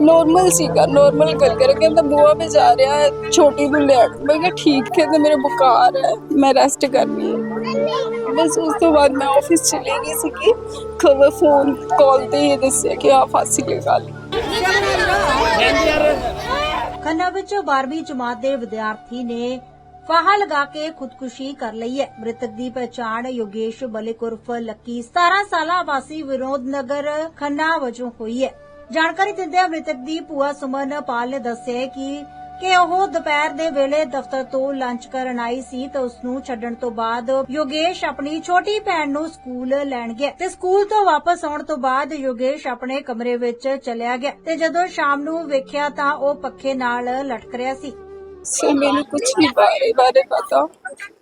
Normal ਸੀਗਾ normal ਗੱਲ ਕਰ ਕਹਿੰਦਾ ਬੂਆ ਮੈਂ ਜਾ ਰਿਹਾ ਹੈ ਛੋਟੀ ਨੂੰ ਲੈਣ ਮੈਂ ਕਿਹਾ ਠੀਕ ਕਹਿੰਦਾ ਮੇਰੇ ਬੁਖਾਰ ਹੈ ਮੈਂ ਰੈਸਟ ਕਰਨੀ ਹੈ ਬਸ ਉਸ ਤੋਂ ਬਾਅਦ ਮੈਂ ਆਫਿਸ ਚਲੀ ਗਈ ਸੀ ਕਿ ਖਬਰ ਫੋਨ ਕਾਲ ਤੇ ਇਹ ਦੱਸਿਆ ਕਿ ਆ ਫਾਂਸੀ ਲਗਾ ਲਈ ਖੰਨਾ ਵਿੱਚ 12ਵੀਂ ਜਮਾਤ ਦੇ ਵਿਦਿਆਰਥੀ ਨੇ ਫਾਹਾ ਲਗਾ ਕੇ ਖੁਦਕੁਸ਼ੀ ਕਰ ਲਈ ਹੈ। ਮ੍ਰਿਤਕ ਦੀ ਪਛਾਣ ਯੋਗੇਸ਼ ਮਲਿਕ ਉਰਫ ਲੱਕੀ 17 ਸਾਲਾ ਵਾਸੀ ਵਿਨੋਦ ਨਗਰ ਖੰਨਾ ਵਜੋਂ ਹੋਈ ਹੈ। ਜਾਣਕਾਰੀ ਦਿੰਦਿਆਂ ਮ੍ਰਿਤਕ ਦੀ ਭੂਆ ਸੁਮਨ ਪਾਲ ਨੇ ਦੱਸਿਆ ਕਿ ਕਿ ਉਹ ਦੁਪਹਿਰ ਦੇ ਵੇਲੇ ਦਫ਼ਤਰ ਤੋਂ ਲੰਚ ਕਰਨ ਆਈ ਸੀ ਤੇ ਉਸ ਨੂੰ ਛੱਡਣ ਤੋਂ ਬਾਅਦ ਯੋਗੇਸ਼ ਆਪਣੀ ਛੋਟੀ ਭੈਣ ਨੂੰ ਸਕੂਲ ਲੈਣ ਗਿਆ ਤੇ ਸਕੂਲ ਤੋਂ ਵਾਪਸ ਆਉਣ ਤੋਂ ਬਾਅਦ ਯੋਗੇਸ਼ ਆਪਣੇ ਕਮਰੇ ਵਿੱਚ ਚਲਿਆ ਗਿਆ ਤੇ ਜਦੋਂ ਸ਼ਾਮ ਨੂੰ ਵੇਖਿਆ ਤਾਂ ਉਹ ਪੱਖੇ ਨਾਲ ਲਟਕ ਰਿਹਾ ਸੀ। ਸੋ ਮੈਨੂੰ ਕੁਝ ਨਹੀਂ ਬਾਰੇ ਬਾਰੇ ਪਤਾ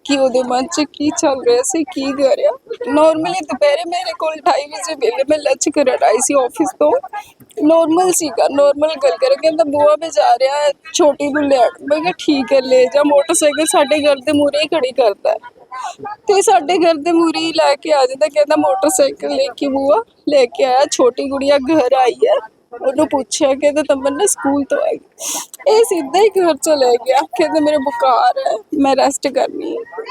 ਕਿ ਉਹਦੇ ਮਨ 'ਚ ਕੀ ਚੱਲ ਰਿਹਾ ਸੀ ਕੀ ਕਰ ਰਿਹਾ ਨਾਰਮਲੀ ਦੁਪਹਿਰੇ ਮੇਰੇ ਕੋਲ 2:30 ਵਜੇ ਵੇਲੇ ਮੈਂ ਲੰਚ ਕਰਨ ਆਈ ਸੀ ਆਫਿਸ ਤੋਂ ਨਾਰਮਲ ਸੀਗਾ ਨਾਰਮਲ ਗੱਲ ਕਰ ਕਹਿੰਦਾ ਬੂਆ ਮੈਂ ਜਾ ਰਿਹਾ ਹੈ ਛੋਟੀ ਨੂੰ ਲੈਣ ਮੈਂ ਕਿਹਾ ਠੀਕ ਹੈ ਲੈ ਜਾ ਮੋਟਰਸਾਈਕਲ ਸਾਡੇ ਘਰ ਦੇ ਮੂਹਰੇ ਹੀ ਖੜੀ ਕਰਦਾ ਹੈ ਤੇ ਸਾਡੇ ਘਰ ਦੇ ਮੂਹਰੇ ਹੀ ਲੈ ਕੇ ਆ ਜਾਂਦਾ ਕਹਿੰਦਾ ਮੋਟਰਸਾਈਕਲ ਲੈ ਕੇ ਬੂਆ ਲੈ ਕੇ ਆਇਆ ਛੋਟੀ ਗੁੜੀਆ ਘਰ ਆਈ ਹੈ ਉਹਨੂੰ ਪੁੱਛਿਆ ਕਹਿੰਦਾ ਤਮੰਨਾ ਸਕੂਲ ਤੋਂ ਆਈ। ਇਹ ਸਿੱਧਾ ਹੀ ਘਰ ਚਲੇ ਗਿਆ। ਕਹਿੰਦਾ ਮੇਰੇ ਬੁਖਾਰ ਹੈ ਮੈਂ ਰੈਸਟ ਕਰਨੀ ਹੈ।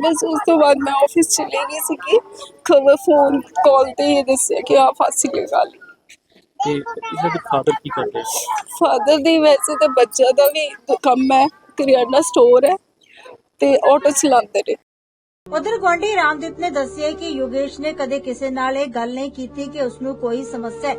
ਬਸ ਉਸ ਤੋਂ ਬਾਅਦ ਮੈਂ ਆਫਿਸ ਚਲੀ ਗਈ ਸੀ ਕਿ ਖਬਰ ਫੋਨ ਕਾਲ ਤੇ ਇਹ ਦੱਸਿਆ ਕਿ ਆ ਫਾਂਸੀ ਲਗਾ ਲਈ ਤੇ ਇਹਨਾਂ ਦੇ ਫਾਦਰ ਕੀ ਕਰਦੇ ਫਾਦਰ ਦੀ ਵੈਸੇ ਤਾਂ ਬੱਚਾ ਦਾ ਵੀ ਕੰਮ ਹੈ ਕਰਿਆਨਾ ਸਟੋਰ ਹੈ ਤੇ ਆਟੋ ਚਲਾਉਂਦੇ ਨੇ। ਉਧਰ ਗੁਆਂਢੀ ਰਾਮਦੀਪ ਨੇ ਦੱਸਿਆ ਕਿ ਯੋਗੇਸ਼ ਨੇ ਕਦੇ ਕਿਸੇ ਨਾਲ ਇਹ ਗੱਲ ਨਹੀਂ ਕੀਤੀ ਕਿ ਉਸ ਨੂੰ ਕੋਈ ਸਮੱਸਿਆ ਹੈ।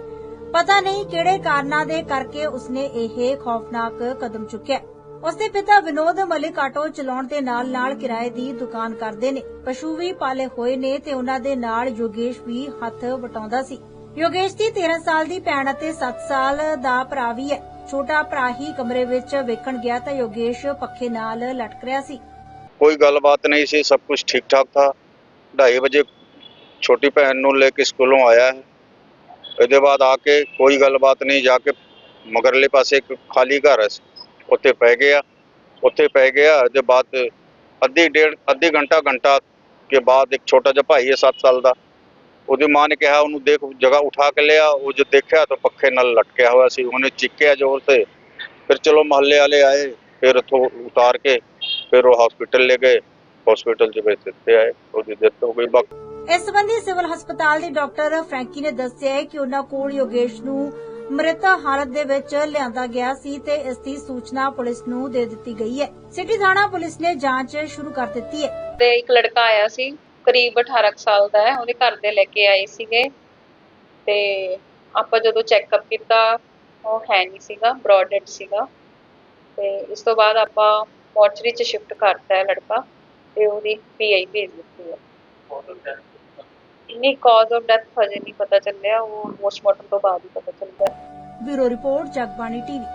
ਪਤਾ ਨਹੀਂ ਕਿਹੜੇ ਕਾਰਨਾਂ ਦੇ ਕਰਕੇ ਉਸਨੇ ਇਹ ਖੌਫਨਾਕ ਕਦਮ ਚੁੱਕਿਆ। ਉਸਦੇ ਪਿਤਾ ਵਿਨੋਦ ਮਲਿਕ ਆਟੋ ਚਲਾਉਣ ਦੇ ਨਾਲ ਨਾਲ ਕਿਰਾਏ ਦੀ ਦੁਕਾਨ ਕਰਦੇ ਨੇ। ਪਸ਼ੂ ਵੀ ਪਾਲੇ ਹੋਏ ਨੇ ਤੇ ਉਹਨਾਂ ਦੇ ਨਾਲ ਯੋਗੇਸ਼ ਵੀ ਹੱਥ ਵਟਾਉਂਦਾ ਸੀ। ਯੋਗੇਸ਼ ਦੀ 13 ਸਾਲ ਦੀ ਭੈਣ ਅਤੇ 7 ਸਾਲ ਦਾ ਭਰਾ ਵੀ ਹੈ। ਛੋਟਾ ਭਰਾ ਹੀ ਕਮਰੇ ਵਿੱਚ ਵੇਖਣ ਗਿਆ ਤਾਂ ਯੋਗੇਸ਼ ਪੱਖੇ ਨਾਲ ਲਟਕ ਰਿਹਾ ਸੀ। ਕੋਈ ਗੱਲਬਾਤ ਨਹੀਂ ਸੀ, ਸਭ ਕੁਝ ਠੀਕ ਠਾਕ ਥਾ। 2:30 ਵਜੇ ਛੋਟੀ ਭੈਣ ਨੂੰ ਲੈ ਕੇ ਸਕੂਲੋਂ ਆਇਆ ਹੈ। ਇਹਦੇ ਬਾਅਦ ਆ ਕੇ ਕੋਈ ਗੱਲਬਾਤ ਨਹੀਂ, ਜਾ ਕੇ ਮਗਰਲੇ ਪਾਸੇ ਇੱਕ ਖਾਲੀ ਘਰ ਹੈ ਉੱਥੇ ਪੈ ਗਿਆ ਉੱਥੇ ਪੈ ਗਿਆ ਇਹਦੇ ਬਾਅਦ ਅੱਧੀ ਡੇਢ, ਅੱਧੀ ਘੰਟਾ ਘੰਟਾ ਕੇ ਬਾਅਦ ਇੱਕ ਛੋਟਾ ਜਿਹਾ ਭਾਈ ਹੈ 7 ਸਾਲ ਦਾ। ਉਹਦੀ ਮਾਂ ਨੇ ਕਿਹਾ, ਉਹਨੂੰ ਦੇਖ ਜਗ੍ਹਾ ਉਠਾ ਕੇ ਲਿਆ, ਉਹ ਜਦ ਦੇਖਿਆ ਤਾਂ ਪੱਖੇ ਨਾਲ ਲਟਕਿਆ ਹੋਇਆ ਸੀ। ਉਹਨੇ ਚੀਕਿਆ ਜ਼ੋਰ ਤੇ। ਫਿਰ ਚਲੋ ਮਹੱਲੇ ਵਾਲੇ ਆਏ, ਫਿਰ ਉੱਥੋਂ ਉਤਾਰ ਕੇ, ਫਿਰ ਉਹ ਹਸਪੀਟਲ ਲੈ ਗਏ। ਹਸਪੀਟਲ 'ਚ ਵਿੱਚ ਦਿੱਤੇ ਆਏ, ਉਹਦੀ ਡੈਥ ਸੰਬੰਧੀ ਸਿਵਲ ਹਸਪਤਾਲ ਦੇ ਡਾਕਟਰ ਫ੍ਰੈਂਕੀ ਨੇ ਦੱਸਿਆ ਹੈ ਕਿ ਉਹਨਾਂ ਕੋਲ ਯੋਗੇਸ਼ ਨੂੰ ਮ੍ਰਿਤ ਹਾਲਤ ਦੇ ਵਿੱਚ ਲਿਆਂਦਾ ਗਿਆ ਸੀ ਤੇ ਇਸ ਦੀ ਸੂਚਨਾ ਪੁਲਿਸ ਨੂੰ ਦੇ ਦਿੱਤੀ ਗਈ ਹੈ। ਸਿਟੀ ਥਾਣਾ ਪੁਲਿਸ ਨੇ ਜਾਂਚ ਸ਼ੁਰੂ ਕਰ ਦਿੱਤੀ ਹੈ। ਤੇ ਇੱਕ ਲੜਕਾ ਆਇਆ ਸੀ ਕਰੀਬ 18 ਕੁ ਸਾਲ ਦਾ ਹੈ ਉਹਦੇ ਘਰ ਦੇ ਲੈ ਕੇ ਆਏ ਸੀਗੇ ਤੇ ਆਪਾਂ ਜਦੋਂ ਚੈੱਕਅਪ ਕੀਤਾ ਉਹ ਹੈ ਨਹੀਂ ਸੀਗਾ ਬ੍ਰੌਡ ਡੈਡ ਸੀਗਾ ਤੇ ਇਸ ਤੋਂ ਬਾਅਦ ਆਪਾਂ ਮੋਰਚਰੀ ਚ ਸ਼ਿਫਟ ਕਰਤਾ ਹੈ ਲੜਕਾ ਤੇ ਉਹਦੀ ਪੀਆਈ ਭੇਜ ਦਿੱਤੀ ਹੈ। ਨਹੀਂ ਕਾਜ਼ ਆਫ ਡੈਥ ਹਜੇ ਨਹੀਂ ਪਤਾ ਚੱਲਿਆ, ਉਹ ਪੋਸਟਮਾਰਟਮ ਤੋਂ ਬਾਅਦ ਹੀ ਪਤਾ ਚੱਲਦਾ ਹੈ ਬਿਊਰੋ ਰਿਪੋਰਟ, ਜਗਬਾਣੀ ਟੀਵੀ।